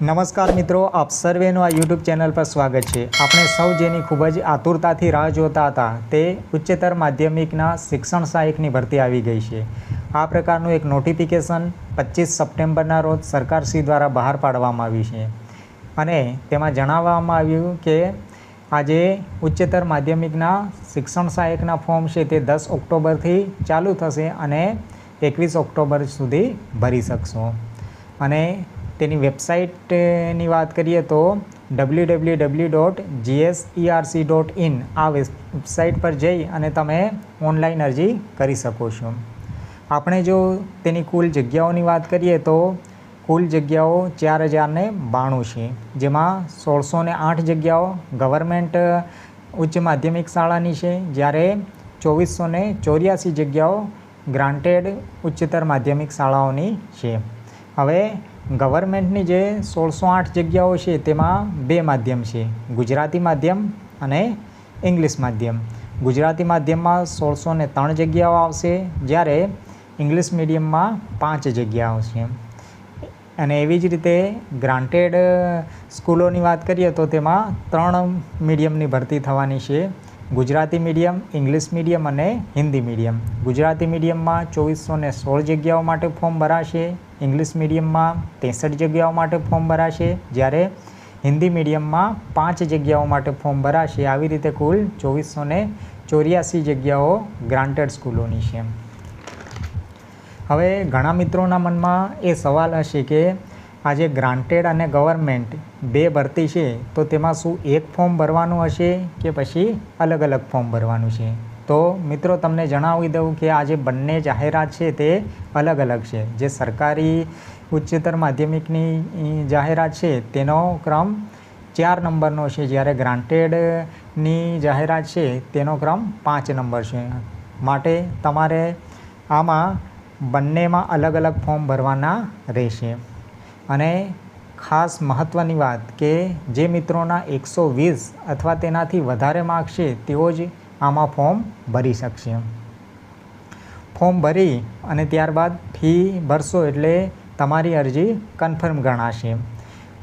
નમસ્કાર મિત્રો, આપ સર્વેનું આ યુટ્યુબ ચેનલ પર સ્વાગત છે. આપણે સૌ જેની ખૂબ જ આતુરતાથી રાહ જોતા હતા, તે ઉચ્ચતર માધ્યમિકના શિક્ષણ સહાયકની ભરતી આવી ગઈ છે. આ પ્રકારનું એક નોટિફિકેશન પચીસ સપ્ટેમ્બરના રોજ સરકારશ્રી દ્વારા બહાર પાડવામાં આવ્યું છે. અને તેમાં જણાવવામાં આવ્યું કે, આજે ઉચ્ચતર માધ્યમિકના શિક્ષણ સહાયકના ફોર્મ છે તે દસ ઓક્ટોબરથી ચાલુ થશે અને એકવીસ ઓક્ટોબર સુધી ભરી શકશો. અને તેની વેબસાઇટની વાત કરીએ તો W W W dot GSERC dot in આ વેબસાઇટ પર જઈ અને તમે ઓનલાઈન અરજી કરી શકો છો. આપણે જો તેની કુલ જગ્યાઓની વાત કરીએ તો કુલ જગ્યાઓ ચાર હજારને બાણું છે, જેમાં સોળસો ને આઠ જગ્યાઓ ગવર્મેન્ટ, ઉચ્ચ માધ્યમિક શાળાની છે, જ્યારે ચોવીસો ને ચોર્યાસી જગ્યાઓ ગ્રાન્ટેડ ઉચ્ચતર માધ્યમિક શાળાઓની છે. હવે ગવર્મેન્ટની જે સોળસો આઠ જગ્યાઓ છે, તેમાં બે માધ્યમ છે. ગુજરાતી માધ્યમ અને ઇંગ્લિશ માધ્યમ. ગુજરાતી માધ્યમમાં સોળસો ને ત્રણ જગ્યાઓ આવશે, જ્યારે ઇંગ્લિશ મીડિયમમાં પાંચ જગ્યાઓ છે. અને એવી જ રીતે ગ્રાન્ટેડ સ્કૂલોની વાત કરીએ તો તેમાં ત્રણ મીડિયમની ભરતી થવાની છે. ગુજરાતી મીડિયમ, ઇંગ્લિશ મીડિયમ અને હિન્દી મીડિયમ. ગુજરાતી મીડિયમમાં ચોવીસો ને સોળ જગ્યાઓ માટે ફોર્મ ભરાશે. ઇંગ્લિશ મીડિયમમાં ત્રેસઠ જગ્યાઓ માટે ફોર્મ ભરાશે. જ્યારે હિન્દી મીડિયમમાં પાંચ જગ્યાઓ માટે ફોર્મ ભરાશે. આવી રીતે કુલ ચોવીસો ને ચોર્યાસી જગ્યાઓ ગ્રાન્ટેડ સ્કૂલોની છે. હવે ઘણા મિત્રોના મનમાં એ સવાલ હશે કે આજે ગ્રાન્ટેડ અને ગવર્મેન્ટ બે ભરતી છે, તો તેમાં શું એક ફોર્મ ભરવાનું હશે કે પછી અલગ અલગ ફોર્મ ભરવાનું છે? તો મિત્રો, તમને જણાવી દઉં કે આજે બંને જાહેરાત છે તે અલગ અલગ છે. જે સરકારી ઉચ્ચતર માધ્યમિકની જાહેરાત છે, તેનો ક્રમ ચાર નંબરનો છે. જ્યારે ગ્રાન્ટેડની જાહેરાત છે, તેનો ક્રમ પાંચ નંબર છે. માટે તમારે આમાં બંનેમાં અલગ અલગ ફોર્મ ભરવાના રહેશે. અને ખાસ મહત્ત્વની વાત કે જે મિત્રોના એકસો વીસ અથવા તેનાથી વધારે માર્ક્સ છે, તેઓ જ આમાં ફોર્મ ભરી શકશે. ફોર્મ ભરી અને ત્યારબાદ ફી ભરશો એટલે તમારી અરજી કન્ફર્મ ગણાશે.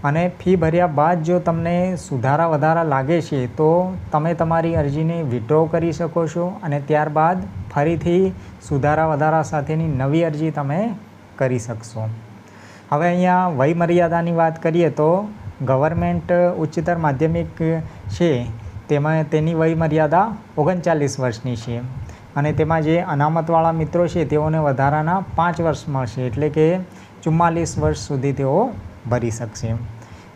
અને ફી ભર્યા બાદ જો તમને સુધારા વધારા લાગે છે, તો તમે તમારી અરજીને વિડ્રો કરી શકો છો અને ત્યારબાદ ફરીથી સુધારા વધારા સાથેની નવી અરજી તમે કરી શકશો. હવે અહીંયા વયમર્યાદાની વાત કરીએ તો ગવર્મેન્ટ ઉચ્ચતર માધ્યમિક છે, તેમાં તેની વયમર્યાદા ઓગણચાલીસ વર્ષની છે. અને તેમાં જે અનામતવાળા મિત્રો છે, તેઓને વધારાના પાંચ વર્ષ મળશે, એટલે કે ચુમ્માલીસ વર્ષ સુધી તેઓ ભરી શકશે.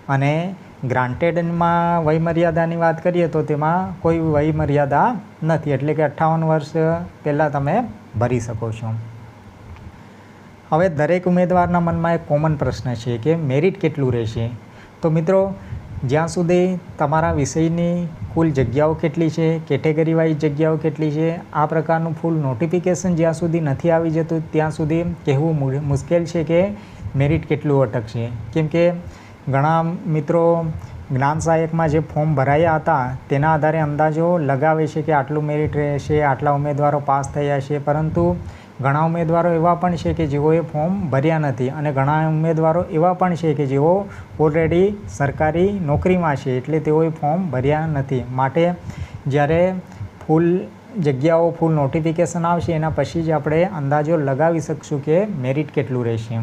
અને ગ્રાન્ટેડમાં વયમર્યાદાની વાત કરીએ તો તેમાં કોઈ વયમર્યાદા નથી, એટલે કે અઠ્ઠાવન વર્ષ પહેલાં તમે ભરી શકો છો. હવે દરેક ઉમેદવારના મનમાં એક કોમન પ્રશ્ન છે કે મેરિટ કેટલું રહેશે? તો મિત્રો, જ્યાં સુધી તમારા વિષયની કુલ જગ્યાઓ કેટલી છે કેટેગરી વાઇઝ જગ્યાઓ કેટલી છે, આ પ્રકારનું ફૂલ નોટિફિકેશન જ્યાં સુધી નથી આવી જતું, ત્યાં સુધી કહેવું મુશ્કેલ છે કે મેરિટ કેટલું અટકશે. કેમ કે ઘણા મિત્રો જ્ઞાન સહાયકમાં જે ફોર્મ ભરાયા હતા, તેના આધારે અંદાજો લગાવે છે કે આટલું મેરિટ રહેશે, આટલા ઉમેદવારો પાસ થયા છે, પરંતુ ઘણા ઉમેદવારો એવા પણ છે કે જેઓએ ફોર્મ ભર્યા નથી અને ઘણા ઉમેદવારો એવા પણ છે કે જેઓ ઓલરેડી સરકારી નોકરીમાં છે એટલે તેઓએ ફોર્મ ભર્યા નથી. માટે જ્યારે ફૂલ જગ્યાઓ, ફૂલ નોટિફિકેશન આવશે, એના પછી જ આપણે અંદાજો લગાવી શકશું કે મેરિટ કેટલું રહેશે.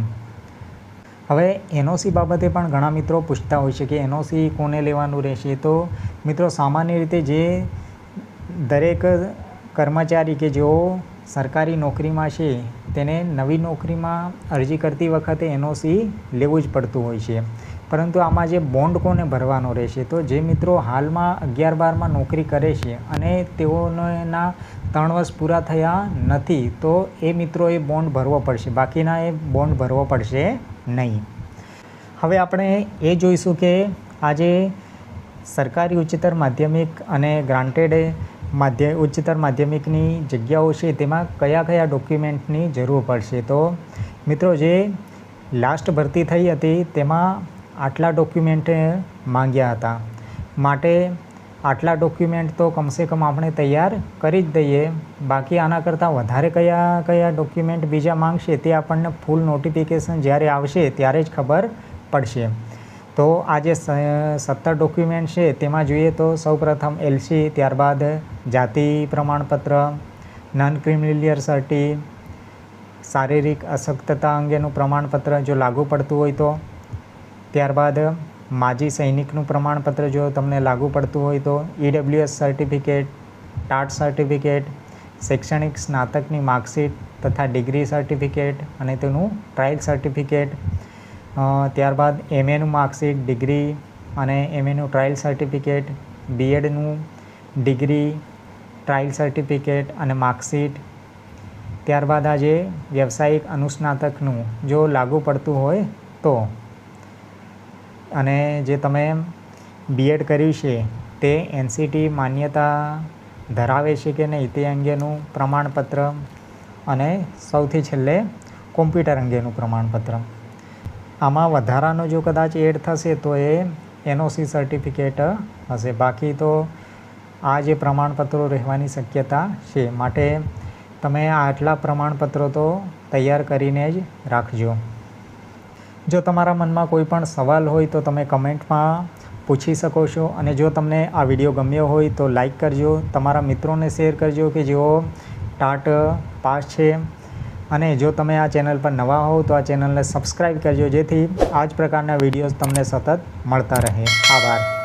હવે એનઓસી બાબતે પણ ઘણા મિત્રો પૂછતા હોય છે કે એનઓસી કોને લેવાનું રહેશે? તો મિત્રો સામાન્ય રીતે જે દરેક કર્મચારી કે જેઓ સરકારી નોકરીમાં છે, તેને નવી નોકરીમાં અરજી કરતી વખતે એનઓસી લેવું જ પડતું હોય છે. પરંતુ આમાં જે બોન્ડ કોને ભરવાનો રહેશે? તો જે મિત્રો હાલમાં અગિયાર બારમાં નોકરી કરે છે અને તેઓના ત્રણ વર્ષ પૂરા થયા નથી, તો એ મિત્રોએ બોન્ડ ભરવો પડશે. બાકીના એ બોન્ડ ભરવો પડશે નહીં. હવે આપણે એ જોઈશું કે આજે સરકારી ઉચ્ચતર માધ્યમિક અને ગ્રાન્ટેડ માધ્ય, ઉચ્ચતર માધ્યમિકની જગ્યાઓ છે તેમાં કયા કયા ડોક્યુમેન્ટની જરૂર પડશે? તો મિત્રો જે લાસ્ટ ભરતી થઈ હતી તેમાં આટલા ડોક્યુમેન્ટ માંગ્યા હતા. માટે આટલા ડોક્યુમેન્ટ તો કમસે કમ આપણે તૈયાર કરી જ દઈએ. બાકી આના કરતાં વધારે કયા કયા ડોક્યુમેન્ટ બીજા માંગશે તે આપણને ફૂલ નોટિફિકેશન જ્યારે આવશે ત્યારે જ ખબર પડશે. તો આ જે સત્તર ડોક્યુમેન્ટ છે, તેમાં જોઈએ તો સૌપ્રથમ એલસી ત્યારબાદ જાતિ પ્રમાણપત્ર નન ક્રિમિલિયર સર્ટી શારીરિક અશક્તતા અંગેનું પ્રમાણપત્ર જો લાગુ પડતું હોય તો, ત્યારબાદ માજી સૈનિકનું પ્રમાણપત્ર જો તમને લાગુ પડતું હોય તો ઈડબ્લ્યુએસ સર્ટિફિકેટ ટાટ સર્ટિફિકેટ શૈક્ષણિક સ્નાતકની માર્કશીટ તથા ડિગ્રી સર્ટિફિકેટ અને તેનું ટ્રાયલ સર્ટિફિકેટ ત્યારબાદ એમએનું માર્કશીટ, ડિગ્રી અને એમએનું ટ્રાયલ સર્ટિફિકેટ બીએડનું ડિગ્રી, ટ્રાયલ સર્ટિફિકેટ અને માર્કશીટ. ત્યારબાદ આજે વ્યવસાયિક અનુસ્નાતકનું જો લાગુ પડતું હોય તો. અને જે તમે બીએડ કર્યું છે તે એનસીટી માન્યતા ધરાવે છે કે નહીં તે અંગેનું પ્રમાણપત્ર અને સૌથી છેલ્લે કોમ્પ્યુટર અંગેનું પ્રમાણપત્ર. આમાં વધારાનો જો કદાચ એડ થશે તો એ એનઓસી સર્ટિફિકેટ હશે. બાકી તો આ જે પ્રમાણપત્રો રહેવાની શક્યતા છે. માટે તમે આટલા પ્રમાણપત્રો તો તૈયાર કરીને જ રાખજો. જો તમારા મનમાં કોઈ પણ સવાલ હોય તો તમે કમેન્ટમાં પૂછી શકો છો. અને જો તમને આ વીડિયો ગમ્યો હોય તો લાઈક કરજો. તમારા મિત્રોને શેર કરજો કે જેઓ ટાટ પાસ છે. અને જો તમે આ ચેનલ પર નવા હોવ તો આ ચેનલને સબસ્ક્રાઈબ કરજો જેથી આ જ પ્રકારના વિડીયોઝ તમને સતત મળતા રહે. આભાર.